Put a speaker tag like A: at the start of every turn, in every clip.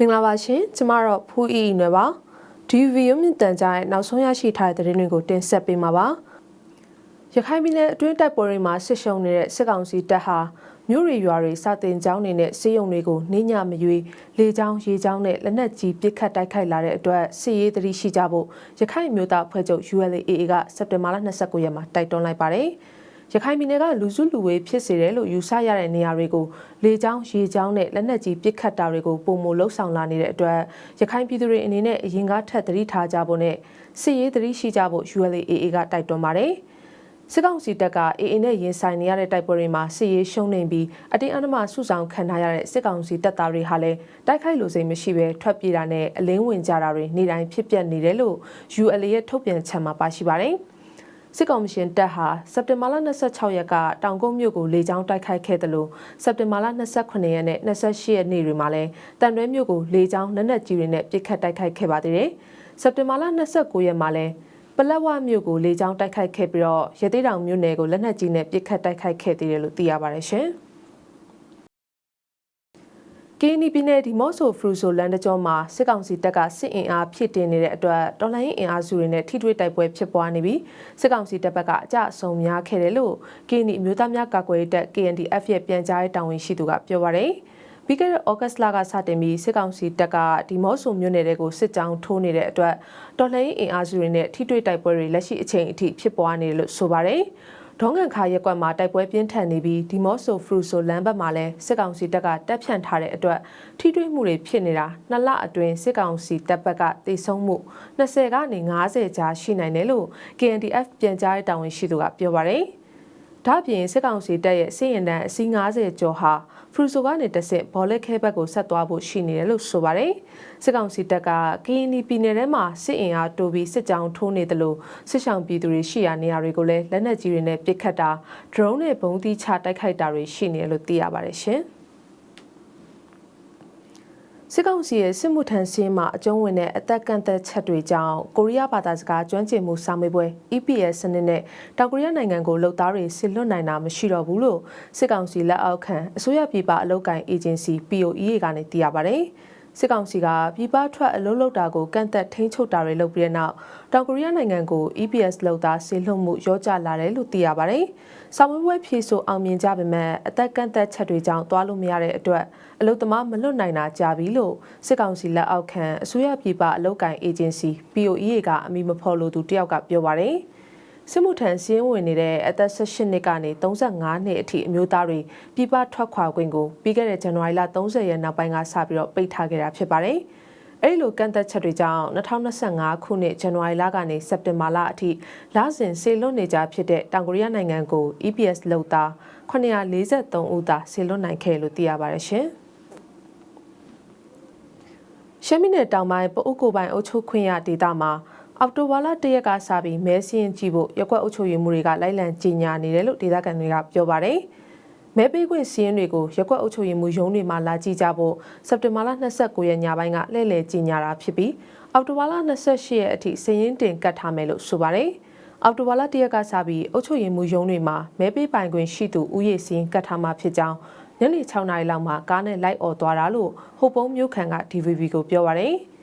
A: မင်္ဂလာပါရှင်ကျမတော့ဖူးအီအီနွယ်ပါဒီဗီဒီယိုမြင့်တန်ကြားရဲ့နောက်ဆုံးရရှိထားတဲ့သတင်းတွေကိုတင်ဆက်ပေးမှာပါရခိုင်ပြည်နယ်အတွင်းတိုက်ပွဲတွေမှာဆစ်ရှုံနေတဲ့စစ်ကောင်စီတပ်ဟာမြို့ရီရွာတွေစာတင်ကျောင်းတွေနဲ့စေယုံတွေကိုနှင်းညမရွေလေကျောင်းရေကျောင်းနဲ့လက်နက်ကြီးပစ်ခတ်တိုက်ခိုက်လာတဲ့အတွက်စစ်ရေးတတိရှိကြဖို့ရခိုင်မျိုးသားဖွဲ့ချုပ် ULAA ကစက်တင်ဘာလ29ရက်မှာတိုက်တွန်းလိုက်ပါတယ်။ ရခိုင်ပြည်နယ်ကလူစုလူဝေးဖြစ်စေတယ်လို့ယူဆရတဲ့နေရာတွေကိုလေကြောင်းရေကြောင်းနဲ့လက်နက်ကြီးပစ်ခတ်တာတွေကိုပုံမလှုပ်ဆောင်လာနေတဲ့အတွက်ရခိုင်ပြည်သူတွေအနေနဲ့အရင်ကထက်သတိထားကြဖို့နဲ့စစ်ရေးသတိရှိကြဖို့ ULAA ကတိုက်တွန်းပါတယ်စစ်ကောင်စီတပ်က AA နဲ့ရင်ဆိုင်နေရတဲ့တိုက်ပွဲတွေမှာစစ်ရေးရှုံးနေပြီးအတင်းအဓမ္မဆုဆောင်ခံထားရတဲ့စစ်ကောင်စီတပ်သားတွေဟာလည်းတိုက်ခိုက်လို့စိတ်မရှိဘဲထွက်ပြေးတာနဲ့အလင်းဝင်ကြတာတွေနေ့တိုင်းဖြစ်ပျက်နေတယ်လို့ ULA ရဲ့ထုတ်ပြန်ချက်မှာပါရှိပါတယ်။ စစ်ကောင်ရှင်တပ်ဟာစက်တင်ဘာလ26ရက်ကတောင်ကုန်းမြို့ကိုလေကြောင်းတိုက်ခိုက်ခဲ့တယ်လို့စက်တင်ဘာလ28ရက်နဲ့28ရက်နေ့တွေမှာလည်းတန်တွဲမြို့ကိုလေကြောင်းနက်နက်ကြီးတွေနဲ့ပစ်ခတ်တိုက်ခိုက်ခဲ့ပါသေးတယ်။စက်တင်ဘာလ29ရက်မှာလည်းပလက်ဝမြို့ကိုလေကြောင်းတိုက်ခိုက်ခဲ့ပြီးတော့ရသေးတောင်မြို့နယ်ကိုလက်နက်ကြီးနဲ့ပစ်ခတ်တိုက်ခိုက်ခဲ့သေးတယ်လို့သိရပါတယ်ရှင်။ ကင်းနီပြည်နယ်ဒီမော့ဆိုဖရူဆိုလန်တကြောမှာစစ်ကောင်စီတပ်ကစစ်အင်အားဖြစ်တင်နေတဲ့အတွက်တော်လိုင်းအင်အားစုတွေနဲ့ထိတွေ့တိုက်ပွဲဖြစ်ပွားနေပြီးစစ်ကောင်စီတပ်ဘက်ကအကြအဆုံများခဲ့တယ်လို့ကင်းနီအမျိုးသားများကာကွယ်ရေးတပ် KNDF ရဲ့ပြန်ကြားရေးတာဝန်ရှိသူကပြောပါရယ်ပြီးခဲ့တဲ့ဩဂတ်စ်လကစတင်ပြီးစစ်ကောင်စီတပ်ကဒီမော့ဆိုမြို့နယ်တွေကိုစစ်ကြောင်းထိုးနေတဲ့အတွက်တော်လှန်ရေးအင်အားစုတွေနဲ့ထိတွေ့တိုက်ပွဲတွေလက်ရှိအချိန်အထိဖြစ်ပွားနေတယ်လို့ဆိုပါရယ် ဒေါငန်ခါရက်ကွက်မှာတိုက်ပွဲပြင်းထန်နေပြီးဒီမော့ဆိုဖရူဆိုလမ်းဘက်မှာလည်းစစ်ကောင်စီတပ်ကတပ်ဖြန့်ထားတဲ့အတွက်ထိတွေ့မှုတွေဖြစ်နေတာနှစ်လအတွင်းစစ်ကောင်စီတပ်ဘက်ကတိတ်ဆုံးမှု20ကနေ90ကြားရှိနိုင်တယ်လို့ KNDF ပြန်ကြားရေးတာဝန်ရှိသူကပြောပါတယ်။ ဒါ့အပြင်စစ်ကောင်စီတပ်ရဲ့စစ်ရင်တန်းအစီး90ကျော်ဟာဖရူဆိုကနေတဆင့်ဘော်လက်ခဲဘက်ကိုဆက်သွားဖို့ရှိနေတယ်လို့ဆိုပါတယ်။စစ်ကောင်စီတပ်ကကရင်ပြည်နယ်ထဲမှာစစ်အင်အားတိုးပြီးစစ်ကြောင်းထိုးနေတယ်လို့စစ်ဆောင်ပြည်သူတွေရှိရာနေရာတွေကိုလည်းလက်နက်ကြီးတွေနဲ့ပစ်ခတ်တာဒရုန်းနဲ့ဘုံသီးချတိုက်ခိုက်တာတွေရှိနေတယ်လို့သိရပါတယ်ရှင်။ စစ်ကောင်စီရဲ့စစ်မှုထမ်းစင်းမှာအကျုံးဝင်တဲ့အသက်ကန့်သက်ချက်တွေကြောင့်ကိုရီးယားဘာသာစကားကျွမ်းကျင်မှုစာမေးပွဲ EPS စနစ်နဲ့တောင်ကိုရီးယားနိုင်ငံကိုလှုပ်သားတွေဆစ်လွတ်နိုင်တာမရှိတော့ဘူးလို့စစ်ကောင်စီလက်အောက်ခံအစိုးရပြည်ပအလုပ်ကိုင်အေဂျင်စီ POEA ကနေသိရပါဗျ။ စစ်ကောင်စီကပြည်ပထွက်အလုပ်လုပ်တာကိုကန့်သက်ထိန်းချုပ်တာတွေလုပ်ပြီးတဲ့နောက်တောင်ကိုရီးယားနိုင်ငံကို EPS လောက်သားဆေးလွှတ်မှုရောကြလာတယ်လို့သိရပါတယ်။ဆောင်းမွေးပွဲဖြည့်ဆို့အောင်မြင်ကြပေမဲ့အသက်ကန့်သက်ချက်တွေကြောင့်သွားလို့မရတဲ့အတွက်အလုသမားမလွတ်နိုင်တာကြာပြီလို့စစ်ကောင်စီလက်အောက်ခံအစိုးရပြည်ပအလုပ်ကိုင်အေဂျင်စီ POEA ကအမိမဖော်လို့သူတယောက်ကပြောပါတယ်။ စစ်မှုထမ်းစင်းဝင်နေတဲ့အသက်18နှစ်ကနေ35နှစ်အထိအမျိုးသားတွေပြည်ပထွက်ခွာခွင့်ကိုပြီးခဲ့တဲ့ဇန်နဝါရီလ30ရက်နောက်ပိုင်းကစပြီးတော့ပိတ်ထားခဲ့တာဖြစ်ပါတယ်။အဲ့လိုကန့်သက်ချက်တွေကြောင့်2025ခုနှစ်ဇန်နဝါရီလကနေစက်တင်ဘာလအထိလစဉ်ဆေလွတ်နေကြဖြစ်တဲ့တောင်ကိုရီးယားနိုင်ငံကို EPS လုံသား943ဦးသာဆေလွတ်နိုင်ခဲ့လို့သိရပါတယ်ရှင်။ရှမ်းပြည်နယ်တောင်ပိုင်းပအုပ်ကိုပိုင်အုပ်ချုပ်ခွင့်ရဒေသမှာ အော်တိုဘာလ၁ရက်ကစပြီးမဲစင်းကြည့်ဖို့ရက်ွက်အုပ်ချုပ်ရေးမှုတွေကလိုက်လံကြီးညာနေတယ်လို့ဒေသခံတွေကပြောပါတယ်။မဲပေးခွင့်စီးရင်တွေကိုရက်ကွက်အုပ်ချုပ်ရေးမှုရုံးတွေမှာလာကြည့်ကြဖို့စက်တင်ဘာလ29ရက်ညပိုင်းကလှည့်လည်ကြီးညာတာဖြစ်ပြီးအောက်တိုဘာလ28ရက်အထိစီးရင်တင်ကတ်ထားမယ်လို့ဆိုပါတယ်။အောက်တိုဘာလ1ရက်ကစပြီးအုပ်ချုပ်ရေးမှုရုံးတွေမှာမဲပေးပိုင်ခွင့်ရှိသူဥယျာဉ်စီးရင်ကတ်ထားမှာဖြစ်ကြောင်းညနေ6နာရီလောက်မှာကားနဲ့လိုက်អော်သွားတာလို့ဟိုပုံးမြို့ခံက DVB ကိုပြောပါရယ်။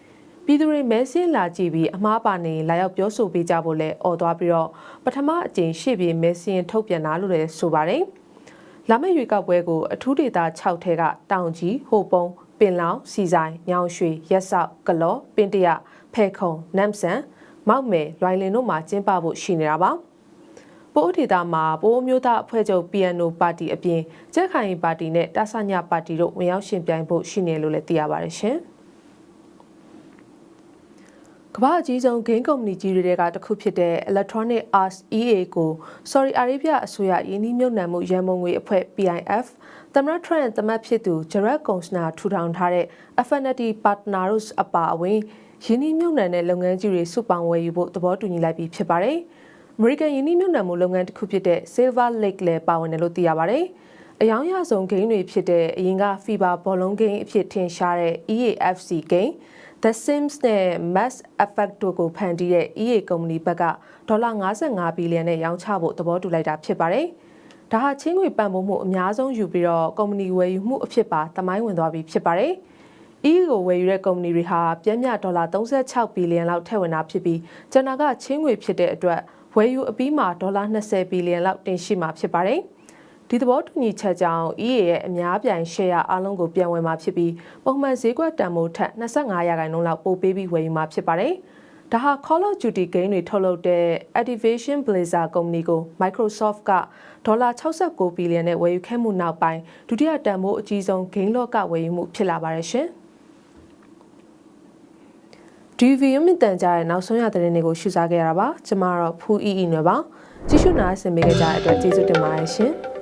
A: ပြည်သူတွေမဲဆင်းလာကြည့်ပြီးအမားပါနေလာရောက်ပြောဆိုပေးကြဖို့လဲអော်သွားပြီးတော့ပထမအကြိမ်ရှေ့ပြေမဲဆင်းထုတ်ပြန်တာလို့လည်းဆိုပါတယ်။လာမယ့်ရွေးကောက်ပွဲကိုအထူးဒေသ6ထဲကတောင်ကြီးဟိုပုံးပင်လောင်စီဆိုင်ညောင်ရွှေရက်ဆောက်ကလောပင်တရဖဲခုံနမ်ဆန်မောက်မယ်လွိုင်လင်တို့မှာကျင်းပဖို့ရှိနေတာပါပိုးဒေတာမှာပိုးမျိုးသားအဖွဲ့ချုပ် PNO ပါတီအပြင်ကျက်ခိုင်ပါတီနဲ့တဆညပါတီတို့ဝင်ရောက်ရှင်ပြိုင်ဖို့ရှိနေလို့လည်းသိရပါတယ်ရှင်။ ကမ္ဘာအကြီးဆုံးဂိမ်းကုမ္ပဏီကြီးတွေကတခုဖြစ်တဲ့ Electronic Arts EA ကို Saudi Arabia အစိုးရယင်းနှိမ့်မြုပ်နှံမှုရန်ပုံငွေအဖွဲ့ PIF သမရထရန့်သမတ်ဖြစ်သူ Jared Kushner ထူထောင်ထားတဲ့ Affinity Partners အပါအဝင်ယင်းနှိမ့်မြုပ်နှံတဲ့လုပ်ငန်းကြီးတွေစုပေါင်းဝယ်ယူဖို့သဘောတူညီလိုက်ပြီးဖြစ်ပါတယ်။ American ယင်းနှိမ့်မြုပ်နှံမှုလုပ်ငန်းတစ်ခုဖြစ်တဲ့ Silver Lake လည်းပါဝင်တယ်လို့သိရပါတယ်။အယောင်ရဆုံးဂိမ်းတွေဖြစ်တဲ့အရင်က FIBA ဘောလုံးဂိမ်းအဖြစ်ထင်ရှားတဲ့ EAFC ဂိမ်း The Sims နဲ့ Mass Effect တို့ကိုဖန်တီးတဲ့ EA ကုမ္ပဏီဘက်ကဒေါ်လာ55ဘီလီယံနဲ့ရောင်းချဖို့သဘောတူလိုက်တာဖြစ်ပါတယ်။ဒါဟာချင်းငွေပံ့ပိုးမှုအများဆုံးယူပြီးတော့ကုမ္ပဏီဝယ်ယူမှုအဖြစ်ပါတမိုင်းဝင်သွားပြီဖြစ်ပါတယ်။ EU ကိုဝယ်ယူတဲ့ကုမ္ပဏီတွေဟာပြင်းပြဒေါ်လာ36ဘီလီယံလောက်ထည့်ဝင်တာဖြစ်ပြီးကျန်တာကချင်းငွေဖြစ်တဲ့အတွက်ဝယ်ယူအပြီးမှာဒေါ်လာ20ဘီလီယံလောက်တင်ရှိမှာဖြစ်ပါတယ်။ ဒီသဘောတူညီချက်ကြောင့် EA ရဲ့အများပြိုင်ရှယ်ယာအလုံးကိုပြန်ဝယ်မှာဖြစ်ပြီးပုံမှန်ဈေးကွက်တန်ဖိုးထက်25ရာခိုင်နှုန်းလောက်ပိုပေးပြီးဝယ်ယူမှာဖြစ်ပါတယ်။ဒါဟာ Call of Duty game တွေထုတ်လုပ်တဲ့ Activision Blizzard ကုမ္ပဏီကို Microsoft ကဒေါ်လာ69ဘီလီယံနဲ့ဝယ်ယူခဲ့မှုနောက်ပိုင်းဒုတိယတန်ဖိုးအကြီးဆုံး game လောကဝယ်ယူမှုဖြစ်လာပါတယ်ရှင်။ DV ရမြင့်တန်ကြရဲ့နောက်ဆုံးရသတင်းတွေကိုရှုစားခဲ့ရတာပါကျမကတော့ဖူးအီအီနွယ်ပါကြည့်ရှုနားဆင်ပေးကြတဲ့အတွက်ကျေးဇူးတင်ပါတယ်ရှင်